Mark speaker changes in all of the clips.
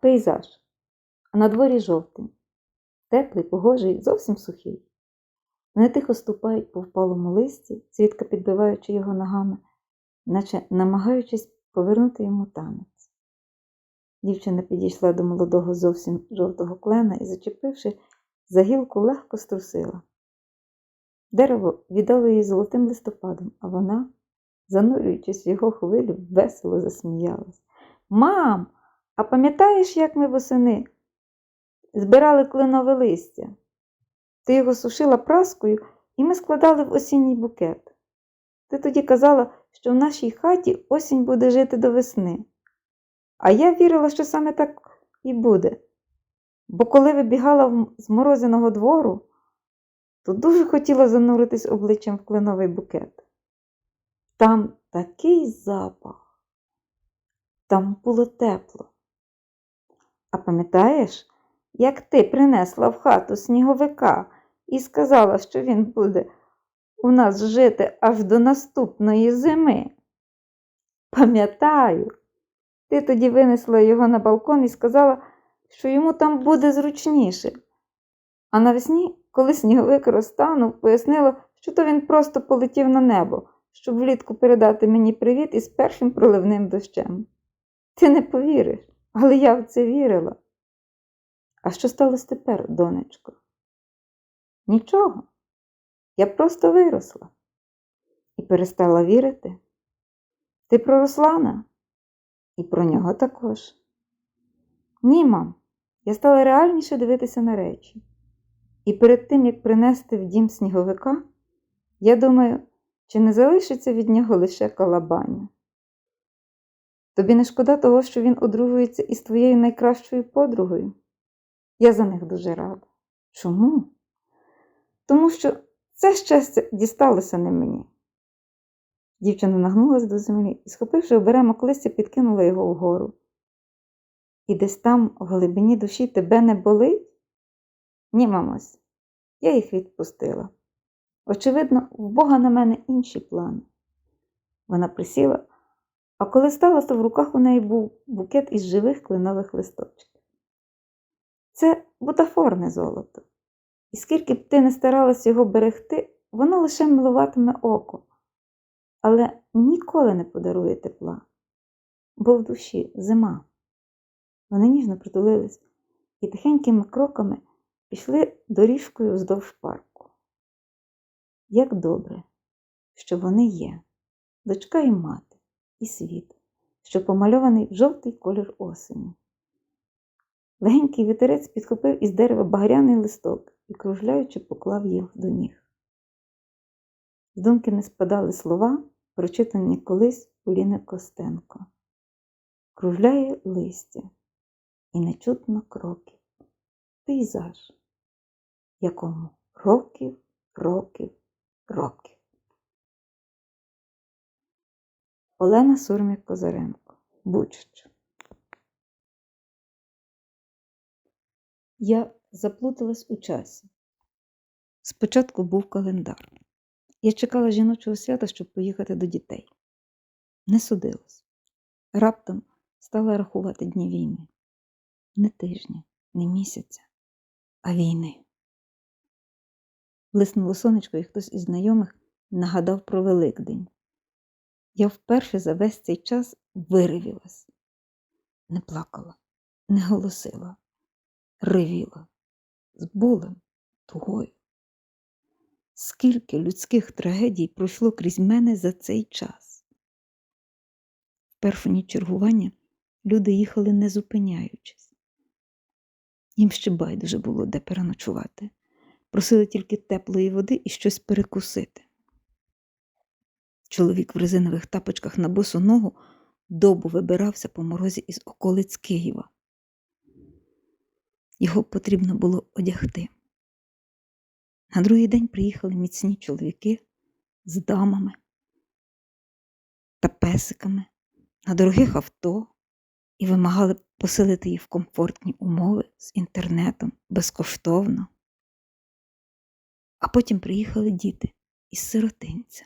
Speaker 1: пейзаж, а на дворі жовтень, теплий, погожий, зовсім сухий. Вони тихо ступають по впалому листі, цвітка підбиваючи його ногами, наче намагаючись повернути йому танець. Дівчина підійшла до молодого зовсім жовтого клена і, зачепивши за гілку, легко струсила. Дерево віддало їй золотим листопадом, а вона, занурюючись в його хвилю, весело засміялась. Мам, а пам'ятаєш, як ми восени збирали кленове листя? Ти його сушила праскою, і ми складали в осінній букет. Ти тоді казала, що в нашій хаті осінь буде жити до весни. А я вірила, що саме так і буде. Бо коли вибігала з морозиного двору, то дуже хотіла зануритись обличчям в кленовий букет. Там такий запах, там було тепло. А пам'ятаєш, як ти принесла в хату сніговика і сказала, що він буде у нас жити аж до наступної зими? Пам'ятаю, ти тоді винесла його на балкон і сказала, що йому там буде зручніше. А навесні, коли сніговик розтанув, пояснила, що то він просто полетів на небо, щоб влітку передати мені привіт із першим проливним дощем. Ти не повіриш, але я в це вірила. А що сталося тепер, донечко? Нічого. Я просто виросла і перестала вірити. Ти про Руслана? І про нього також. Ні, мам, я стала реальніше дивитися на речі. І перед тим, як принести в дім сніговика, я думаю, чи не залишиться від нього лише калабаня. Тобі не шкода того, що він одружується із твоєю найкращою подругою? Я за них дуже рада. Чому? Тому що це щастя дісталося не мені. Дівчина нагнулась до землі і, схопивши оберемок листя, підкинула його вгору. І десь там, в глибині душі, тебе не болить? Ні, мамусь, я їх відпустила. Очевидно, в Бога на мене інші плани. Вона присіла, а коли стала, то в руках у неї був букет із живих кленових листочків. Це бутафорне золото. І скільки б ти не старалась його берегти, воно лише милуватиме око, але ніколи не подарує тепла, бо в душі зима. Вони ніжно притулились і тихенькими кроками пішли доріжкою вздовж парку. Як добре, що вони є, дочка і мати, і світ, що помальований в жовтий колір осені. Легенький вітерець підхопив із дерева багряний листок і, кружляючи, поклав їх до ніг. З думки не спадали слова, прочитані колись Поліни Костенко. Кружляє листя і нечутно кроків. Пейзаж, якому років, років, років. Олена Сурмік Козаренко. Бучич. Я заплуталась у часі. Спочатку був календар. Я чекала жіночого свята, щоб поїхати до дітей. Не судилась. Раптом стала рахувати дні війни. Не тижні, не місяця, а війни. Блиснуло сонечко, і хтось із знайомих нагадав про Великдень. Я вперше за весь цей час виривілась. Не плакала, не голосила, ревіла з болем, тугою. Скільки людських трагедій пройшло крізь мене за цей час. В першу чергування люди їхали не зупиняючись. Їм ще байдуже було де переночувати. Просили тільки теплої води і щось перекусити. Чоловік в резинових тапочках на босу ногу добу вибирався по морозі із околиць Києва. Його потрібно було одягти. На другий день приїхали міцні чоловіки з дамами та песиками на дорогих авто і вимагали поселити їх в комфортні умови з інтернетом безкоштовно. А потім приїхали діти із сиротинця.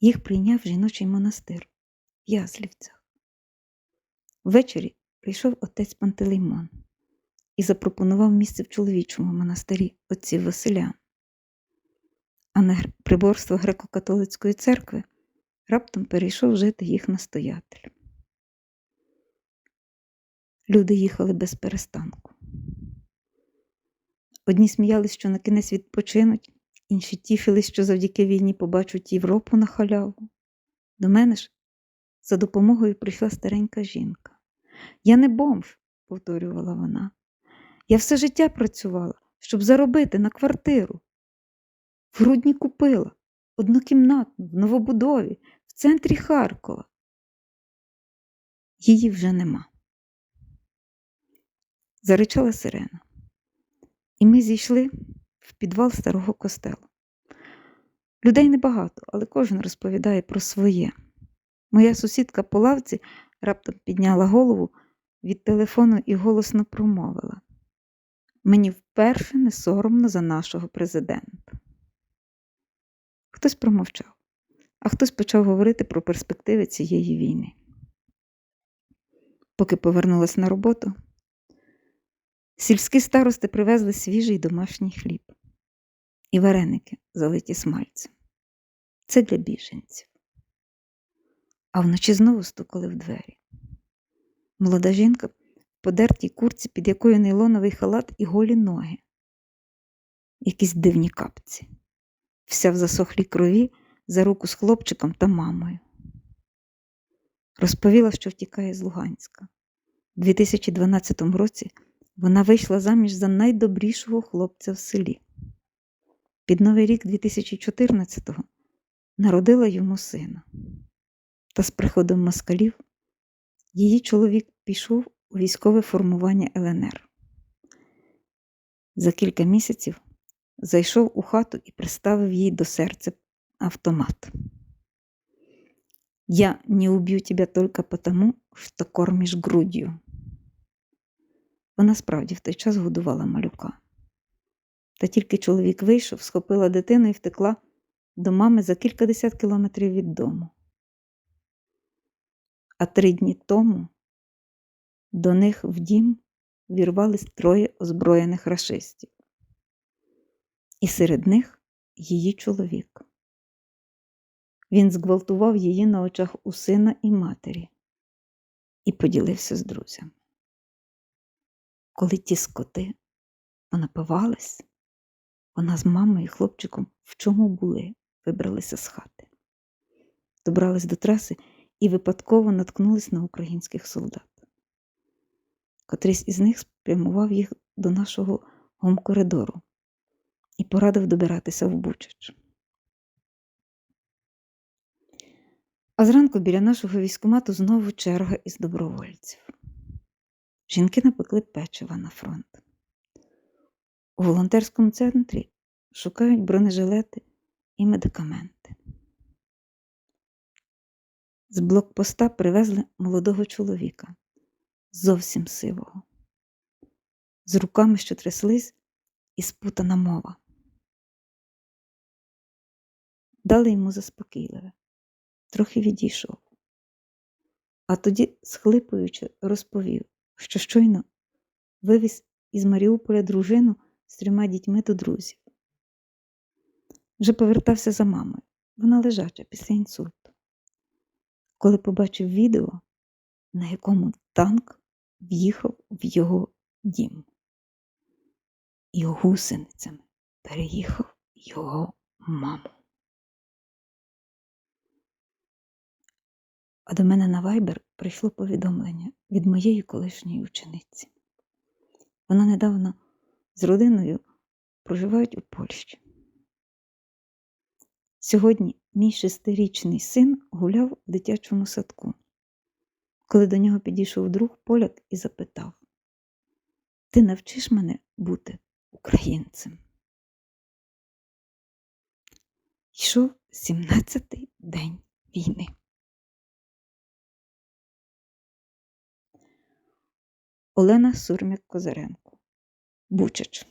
Speaker 1: Їх прийняв жіночий монастир в Яслівцях. Ввечері прийшов отець Пантелеймон і запропонував місце в чоловічому монастирі отців Василя. А на приборство греко-католицької церкви раптом перейшов жити їх настоятель. Люди їхали без перестанку. Одні сміялись, що на кінець відпочинуть, інші тішились, що завдяки війні побачать Європу на халяву. До мене ж за допомогою прийшла старенька жінка. Я не бомж, повторювала вона. Я все життя працювала, щоб заробити на квартиру. В грудні купила однокімнатну в новобудові в центрі Харкова. Її вже нема. Заричала сирена. І ми зійшли в підвал старого костелу. Людей небагато, але кожен розповідає про своє. Моя сусідка по лавці раптом підняла голову від телефону і голосно промовила. Мені вперше не соромно за нашого президента. Хтось промовчав, а хтось почав говорити про перспективи цієї війни. Поки повернулась на роботу, сільські старости привезли свіжий домашній хліб і вареники, залиті смальцем. Це для біженців. А вночі знову стукали в двері. Молода жінка в подертій курці, під якою нейлоновий халат і голі ноги. Якісь дивні капці, вся в засохлій крові за руку з хлопчиком та мамою. Розповіла, що втікає з Луганська. У 2012 році вона вийшла заміж за найдобрішого хлопця в селі. Під Новий рік 2014-го народила йому сина. Та з приходом москалів її чоловік пішов у військове формування ЛНР. За кілька місяців зайшов у хату і приставив їй до серця автомат. Я не уб'ю тебе тільки потому, що кормиш груддю. Вона справді в той час годувала малюка. Та тільки чоловік вийшов, схопила дитину і втекла до мами за кількадесят кілометрів від дому. А три дні тому до них в дім вірвались троє озброєних рашистів. І серед них її чоловік. Він зґвалтував її на очах у сина і матері і поділився з друзями. Коли ті скоти понапивались, вона з мамою і хлопчиком в чому були, вибралися з хати. Добрались до траси і випадково наткнулись на українських солдат. Котрийсь із них спрямував їх до нашого гомкоридору і порадив добиратися в Бучач. А зранку біля нашого військомату знову черга із добровольців. Жінки напекли печива на фронт. У волонтерському центрі шукають бронежилети і медикаменти. З блокпоста привезли молодого чоловіка, зовсім сивого, з руками, що тряслись, і спутана мова. Дали йому заспокійливе, трохи відійшов, а тоді, схлипуючи, розповів, що щойно вивіз із Маріуполя дружину з трьома дітьми до друзів. Вже повертався за мамою. Вона лежача після інсульту. Коли побачив відео, на якому танк в'їхав в його дім і гусеницями переїхав його маму. А до мене на вайбер прийшло повідомлення від моєї колишньої учениці. Вона недавно з родиною проживають у Польщі. Сьогодні мій шестирічний син гуляв в дитячому садку, коли до нього підійшов друг поляк і запитав: Ти навчиш мене бути українцем? Йшов 17-й день війни. Олена Сурмяк Козаренко. Бучач.